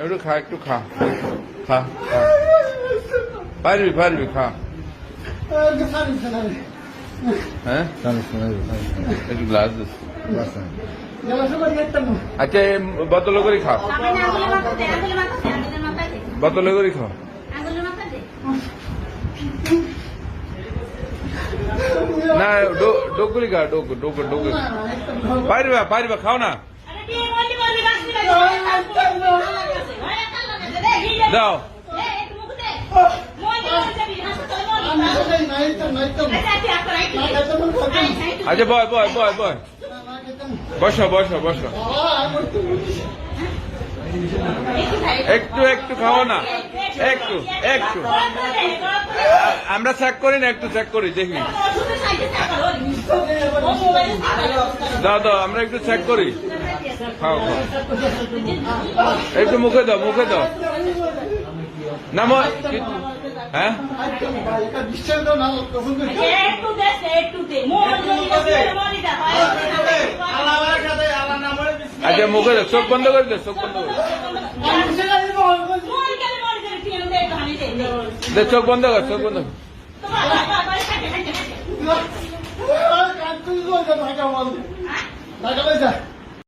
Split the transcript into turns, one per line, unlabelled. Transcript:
একটু খা একটু খা খা খা পারবি পারবি খা হ্যাঁ একটু গ্লাস দিস আচ্ছা এ বোতলে করে খাও
সামনে আঙুলে মাথা দে আঙুলে মাথা দে আঙুলে মাথা দে
বোতলে করে খাও
আঙুলে মাথা দে
না ডোকরি খা ডোক ডোক ডোক পারবা পারবা খাও না দাও
আচ্ছা
বয় বয় বয় বয়। বসো বসো বসো। একটু একটু খাও না? একটু একটু। আমরা চেক করি না, একটু চেক করি, দেখি। দাও দাও, আমরা একটু চেক করি। খাও। একটু মুখে দাও মুখে দাও। না হ্যাঁ?
দে দে দা
আচ্ছা মুখে চোখ বন্ধ করে দাও চোখ বন্ধ করে
দে। দে দে
দে চোখ বন্ধ কর। চোখ বন্ধ।
ঢাকা পয়সা